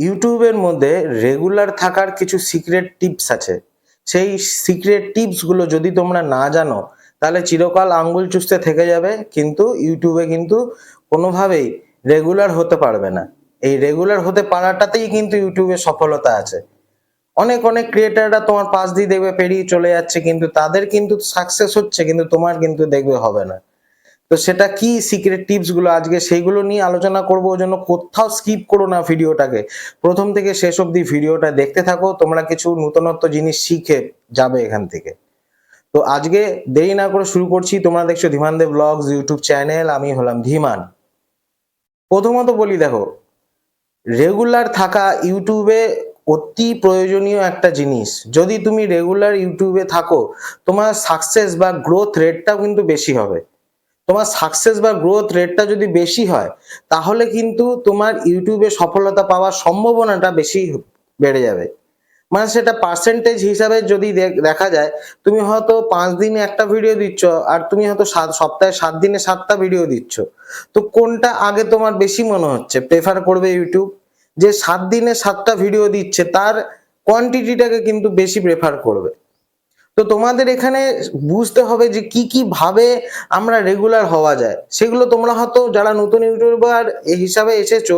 ইউটিউবের মধ্যে রেগুলার থাকার কিছু সিক্রেট টিপস আছে। সেই সিক্রেট টিপসগুলো যদি তোমরা না জানো, তাহলে চিরকাল আঙ্গুল চুষতে থেকে যাবে, কিন্তু ইউটিউবে কিন্তু কোনোভাবেই রেগুলার হতে পারবে না। এই রেগুলার হতে পারাটাতেই কিন্তু ইউটিউবে সফলতা আছে। অনেক অনেক ক্রিয়েটাররা তোমার পাশ দিয়ে দেখবে, পেরিয়ে চলে যাচ্ছে, কিন্তু তাদের কিন্তু সাকসেস হচ্ছে, কিন্তু তোমার কিন্তু দেখবে হবে না। তো সেটা কি সিক্রেট টিপসগুলো আজকে সেইগুলো নিয়ে আলোচনা করব, ওই জন্য কোথাও স্কিপ করো না ভিডিওটাকে। প্রথম থেকে শেষ অবধি ভিডিওটা দেখতে থাকো, তোমরা কিছু নতুনত্ব জিনিস শিখে যাবে এখান থেকে। তো আজকে দেরি না করে শুরু করছি, তোমরা দেখছ Dhiman Deb blogs YouTube channel, আমি হলাম ধীমান। প্রথমত বলি দেখো রেগুলার থাকা ইউটিউবে অতি প্রয়োজনীয় একটা জিনিস। যদি তুমি রেগুলার ইউটিউবে থাকো, তোমার সাকসেস বা গ্রোথ রেটটাও কিন্তু বেশি হবে। তোমার সাকসেস বা গ্রোথ রেটটা যদি বেশি হয়, তাহলে কিন্তু তোমার ইউটিউবে সফলতা পাওয়ার সম্ভাবনাটা বেশি বেড়ে যাবে। মানে সেটা পার্সেন্টেজ হিসাবে যদি দেখ- যায়, তুমি হয়তো পাঁচ দিনে একটা ভিডিও দিচ্ছ, আর তুমি হয়তো সাত, সপ্তাহে সাত দিনে সাতটা ভিডিও দিচ্ছ। তো কোনটা আগে তোমার বেশি মনে হচ্ছে? প্রেফার করবে ইউটিউব? যে সাত দিনে সাতটা ভিডিও দিচ্ছে, তার কোয়ান্টিটিটাকে কিন্তু বেশি প্রেফার করবে। তো তোমাদের এখানে বুঝতে হবে যে কি কি ভাবে আমরা রেগুলার হওয়া যায়। সেগুলো তোমরা হয়তো যারা নতুন ইউটিউবার হিসাবে এসেছ,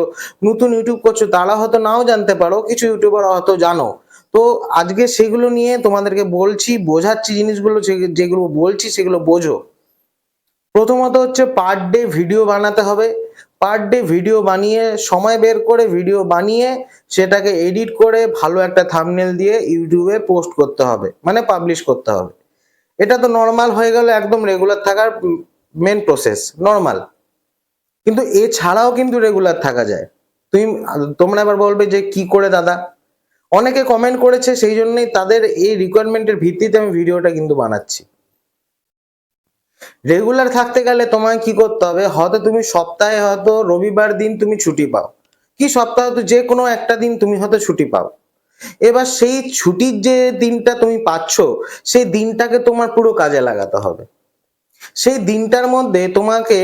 নতুন ইউটিউব করছ, তারা হয়তো নাও জানতে পারো, কিছু ইউটিউবার হয়তো জানো। তো আজকে সেগুলো নিয়ে তোমাদেরকে বলছি, বোঝাচ্ছি জিনিসগুলো যেগুলো বলছি সেগুলো বোঝো। প্রথমত হচ্ছে পার ডে ভিডিও বানাতে হবে। পার ডে ভিডিও বানিয়ে, সময় বের করে ভিডিও বানিয়ে, সেটাকে এডিট করে ভালো একটা থামনেল দিয়ে ইউটিউবে পোস্ট করতে হবে মানে পাবলিশ করতে হবে। এটা তো নর্মাল হয়ে গেল একদম রেগুলার থাকার মেন প্রসেস নর্মাল কিন্তু এছাড়াও কিন্তু রেগুলার থাকা যায়। তুমি, তোমরা এবার বলবে যে কি করে দাদা? অনেকে কমেন্ট করেছে, সেই জন্যই তাদের এই রিকোয়ারমেন্টের ভিত্তিতে আমি ভিডিওটা কিন্তু বানাচ্ছি। রেগুলার থাকতে গেলে তোমায় কি করতে হবে? হয়তো তুমি সপ্তাহে হয়তো রবিবার দিন তুমি ছুটি পাও। কি সপ্তাহে? তো যে কোনো একটা দিন তুমি হয়তো ছুটি পাও। এবার সেই ছুটির যে দিনটা তুমি পাচ্ছ, সেই দিনটাকে তোমার পুরো কাজে লাগাতে হবে। সেই দিনটার মধ্যে তোমাকে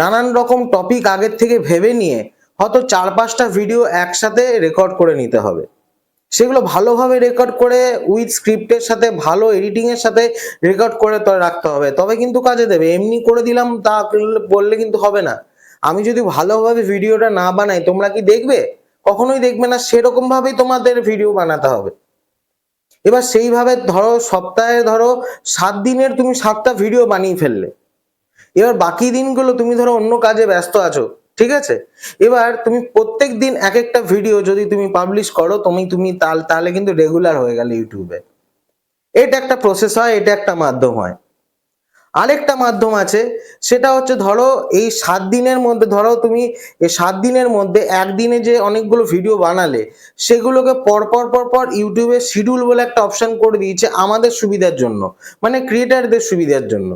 নানান রকম টপিক আগের থেকে ভেবে নিয়ে হয়তো চার পাঁচটা ভিডিও একসাথে রেকর্ড করে নিতে হবে। সেগুলো ভালোভাবে রেকর্ড করে উইথ স্ক্রিপ্টের সাথে, ভালো এডিটিং এর সাথে রেকর্ড করে তো রাখতে হবে। তবে কিন্তু কাজে দেবে। এমনি করে দিলাম, তা বললে কিন্তু হবে না। আমি যদি ভালোভাবে ভিডিওটা না বানাই, তোমরা কি দেখবে? কখনোই দেখবে না। সেরকম ভাবেই তোমাদের ভিডিও বানাতে হবে। এবার সেইভাবে ধরো, সপ্তাহে ধরো, সাত দিনের তুমি সাতটা ভিডিও বানিয়ে ফেললে। এবার বাকি দিনগুলো তুমি ধরো অন্য কাজে ব্যস্ত আছো। ঠিক আছে? এবার তুমি প্রত্যেক দিন এক একটা ভিডিও যদি তুমি পাবলিশ করো, তুমি তুমি তাহলে কিন্তু রেগুলার হয়ে গেলে ইউটিউবে। এটা একটা প্রসেস হয়, এটা একটা মাধ্যম হয়। আরেকটা মাধ্যম আছে, সেটা হচ্ছে ধরো এই সাত দিনের মধ্যে, ধরো তুমি এই সাত দিনের মধ্যে একদিনে যে অনেকগুলো ভিডিও বানালে, সেগুলোকে পর পর পর পর ইউটিউবে শিডিউল বলে একটা অপশন করে দিয়েছে আমাদের সুবিধার জন্য মানে ক্রিয়েটারদের সুবিধার জন্য।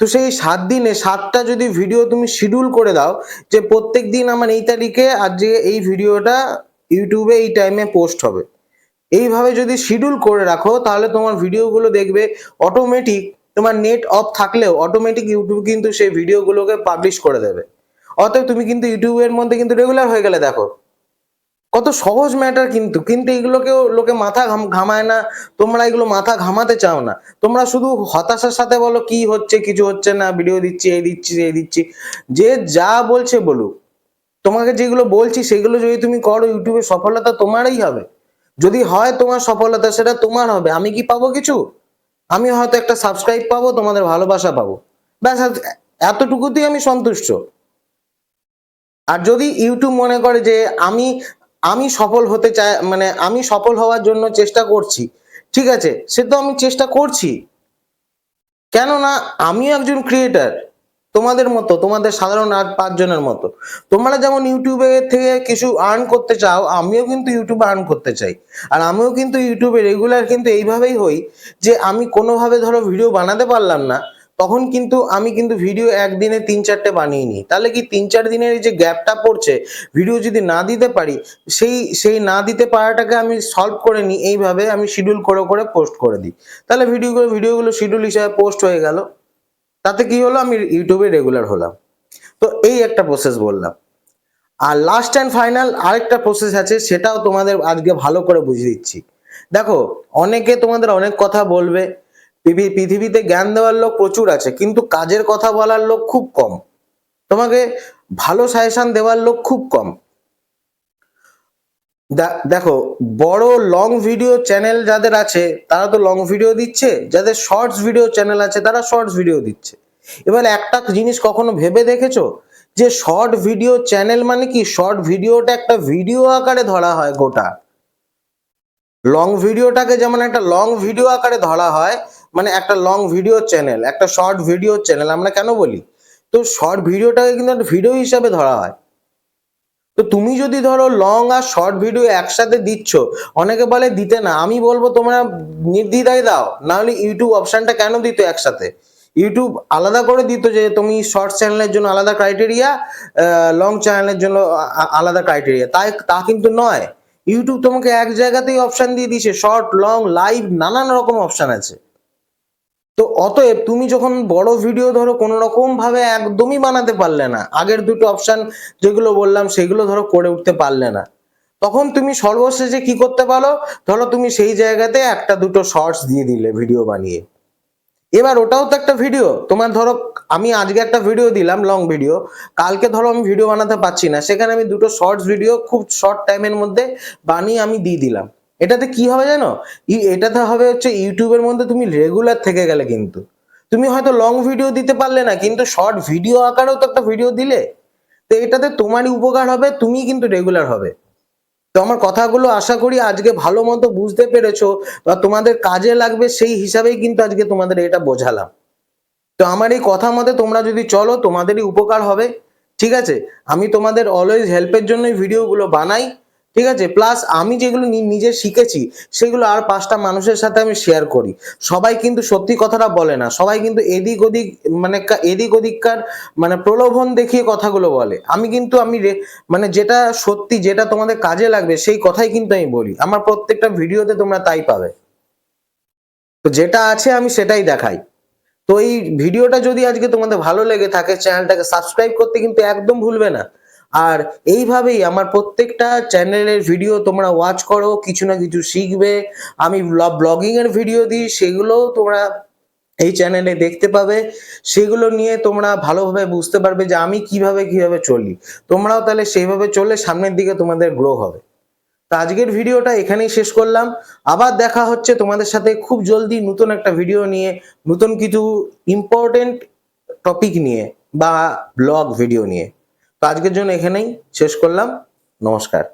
তো সেই সাত দিনে, সাতটা যদি ভিডিও তুমি শিডিউল করে দাও যে প্রত্যেক দিন আমার এই তারিখে আজকে এই ভিডিওটা ইউটিউবে এই টাইমে পোস্ট হবে। এইভাবে যদি শিডিউল করে রাখো, তাহলে তোমার ভিডিওগুলো দেখবে অটোমেটিক তোমার নেট অফ থাকলেও অটোমেটিক ইউটিউব কিন্তু সেই ভিডিওগুলোকে পাবলিশ করে দেবে। অতএব তুমি কিন্তু ইউটিউবের মধ্যে কিন্তু রেগুলার হয়ে গেলে দেখো। কত সহজ ম্যাটার কিন্তু কিন্তু এগুলোকেও লোকে মাথা ঘাম- ঘামায় না। তোমরা এগুলো মাথা ঘামাতে চাও না। তোমরা শুধু হতাশার সাথে বলো, কি হচ্ছে, কিছু হচ্ছে না ভিডিও দিচ্ছি, এই দিচ্ছি এই দিচ্ছি। যে যা বলছে বলুক। তোমাকে যেগুলো বলছি, সেগুলো যদি তুমি করো ইউটিউবে সফলতা তোমারই হবে। যদি হয় তোমার সফলতা, সেটা তোমার হবে। আমি কি পাবো কিছু? আমি হয়তো একটা সাবস্ক্রাইব পাবো, তোমাদের ভালোবাসা পাবো। ব্যাস এতটুকুতেই আমি সন্তুষ্ট। আর যদি ইউটিউব মনে করে যে আমি আমি সফল হতে চাই মানে আমি সফল হওয়ার জন্য চেষ্টা করছি। ঠিক আছে? সে তো আমি চেষ্টা করছি। কেননা আমিও একজন ক্রিয়েটার তোমাদের মতো, তোমাদের সাধারণ আর পাঁচজনের মতো। তোমরা যেমন ইউটিউবে থেকে কিছু আর্ন করতে চাও, আমিও কিন্তু ইউটিউবে আর্ন করতে চাই। আর আমিও কিন্তু ইউটিউবে রেগুলার কিন্তু এইভাবেই হই যে আমি কোনোভাবে ধরো ভিডিও বানাতে পারলাম না তখন কিন্তু আমি কিন্তু ভিডিও একদিনে তিন চারটে বানিয়ে নিই। তাহলে কি তিন চার দিনের এই যে গ্যাপটা পড়ছে ভিডিও যদি না দিতে পারি, সেই সেই না দিতে পারাটাকে আমি সলভ করে নিই, এইভাবে আমি শিডিউল করে করে পোস্ট করে দিই। তাহলে ভিডিওগুলো ভিডিওগুলো শিডিউল হিসাবে পোস্ট হয়ে গেল। তাতে কি হলো? আমি ইউটিউবে রেগুলার হলাম। তো এই একটা প্রসেস বললাম। আর লাস্ট অ্যান্ড ফাইনাল আরেকটা প্রসেস আছে, সেটাও তোমাদের আজকে ভালো করে বুঝিয়ে দিচ্ছি। দেখো, অনেকে তোমাদের অনেক কথা বলবে পৃথিবীতে জ্ঞান দেওয়ার লোক প্রচুর আছে, কিন্তু কাজের কথা বলার লোক খুব কম। তোমাকে ভালো সাজেশন দেওয়ার লোক খুব কম। দেখো, বড় লং ভিডিও চ্যানেল যাদের আছে, তারা তো লং ভিডিও দিচ্ছে, যাদের শর্টস ভিডিও চ্যানেল আছে, তারা শর্টস ভিডিও দিচ্ছে। এবার একটা জিনিস কখনো ভেবে দেখেছ? যে শর্ট ভিডিও চ্যানেল মানে কি? শর্ট ভিডিওটা একটা ভিডিও আকারে ধরা হয় গোটা। লং ভিডিওটাকে যেমন একটা লং ভিডিও আকারে ধরা হয় মানে একটা লং ভিডিও চ্যানেল একটা শর্ট ভিডিও চ্যানেল আমরা কেন বলি? তো শর্ট ভিডিওটাকে কিন্তু একটা ভিডিও হিসাবে ধরা হয়। তো তুমি যদি ধরো লং আর শর্ট ভিডিও একসাথে দিচ্ছ, অনেকে বলে দিতে না, আমি বলব তোমরা নির্দ্বিধায় দাও, নাহলে ইউটিউব অপশনটা কেন দিত একসাথে? ইউটিউব আলাদা করে দিত যে তুমি শর্ট চ্যানেলের জন্য আলাদা ক্রাইটেরিয়া লং চ্যানেলের জন্য আলাদা ক্রাইটেরিয়া তাই, তা কিন্তু নয়। ইউটিউব তোমাকে এক জায়গাতেই অপশান দিয়ে দিয়েছে শর্ট লং লাইভ নানান রকম অপশান আছে। তো অতএব তুমি যখন বড় ভিডিও ধরো কোনো রকম ভাবে একদমই বানাতে পারলে না, আগের দুটো অপশন যেগুলো বললাম সেগুলো ধরো করে উঠতে পারলে না। তখন তুমি সর্বশেষে কি করতে পারো? ধরো তুমি সেই জায়গাতে একটা দুটো শর্টস দিয়ে দিলে ভিডিও বানিয়ে। এবার ওটাও তো একটা ভিডিও তোমার ধরো আমি আজকে একটা ভিডিও দিলাম লং ভিডিও কালকে ধরো আমি ভিডিও বানাতে পারছি না। সেখানে আমি দুটো শর্টস ভিডিও খুব শর্ট টাইমের মধ্যে বানিয়ে আমি দিয়ে দিলাম। এটাতে কি হবে জানো? এটাতে হবে হচ্ছে ইউটিউবের মধ্যে তুমি রেগুলার থেকে গেলে কিন্তু। তুমি হয়তো লং ভিডিও দিতে পারলে না, কিন্তু শর্ট ভিডিও আকারেও তো একটা ভিডিও দিলে। তো এটাতে তোমারই উপকার হবে, তুমি কিন্তু রেগুলার হবে। তো আমার কথাগুলো আশা করি আজকে ভালো মতো বুঝতে পেরেছ, বা তোমাদের কাজে লাগবে সেই হিসাবেই কিন্তু আজকে তোমাদের এটা বোঝালাম। তো আমার এই কথা মতে তোমরা যদি চলো, তোমাদেরই উপকার হবে। ঠিক আছে? আমি তোমাদের অলওয়েজ হেল্পের জন্যই ভিডিওগুলো বানাই। ঠিক আছে? প্লাস আমি যেগুলো নিজে শিখেছি, সেগুলো আর পাঁচটা মানুষের সাথে আমি শেয়ার করি। সবাই কিন্তু সত্যি কথাটা বলে না। সবাই কিন্তু এদিক ওদিক মানে এদিক ওদিককার মানে প্রলোভন দেখিয়ে কথাগুলো বলে। আমি কিন্তু, আমি মানে যেটা সত্যি, যেটা তোমাদের কাজে লাগবে, সেই কথাই কিন্তু আমি বলি। আমার প্রত্যেকটা ভিডিওতে তোমরা তাই পাবে। তো যেটা আছে, আমি সেটাই দেখাই। তো এই ভিডিওটা যদি আজকে তোমাদের ভালো লেগে থাকে চ্যানেলটাকে সাবস্ক্রাইব করতে কিন্তু একদম ভুলবে না। আর এইভাবেই আমার প্রত্যেকটা চ্যানেলের ভিডিও তোমরা ওয়াচ করো, কিছু না কিছু শিখবে। আমি ব্লগিং এর ভিডিও দিই সেগুলো তোমরা এই চ্যানেলে দেখতে পাবে। সেগুলো নিয়ে তোমরা ভালোভাবে বুঝতে পারবে যে আমি কীভাবে কীভাবে চলি। তোমরাও তাহলে সেইভাবে চলে সামনের দিকে তোমাদের গ্রো হবে। তো আজকের ভিডিওটা এখানেই শেষ করলাম। আবার দেখা হচ্ছে তোমাদের সাথে খুব জলদি নতুন একটা ভিডিও নিয়ে, নতুন কিছু ইম্পর্টেন্ট টপিক নিয়ে বা ব্লগ ভিডিও নিয়ে। তো আজকের জন্য এখানেই শেষ করলাম। নমস্কার।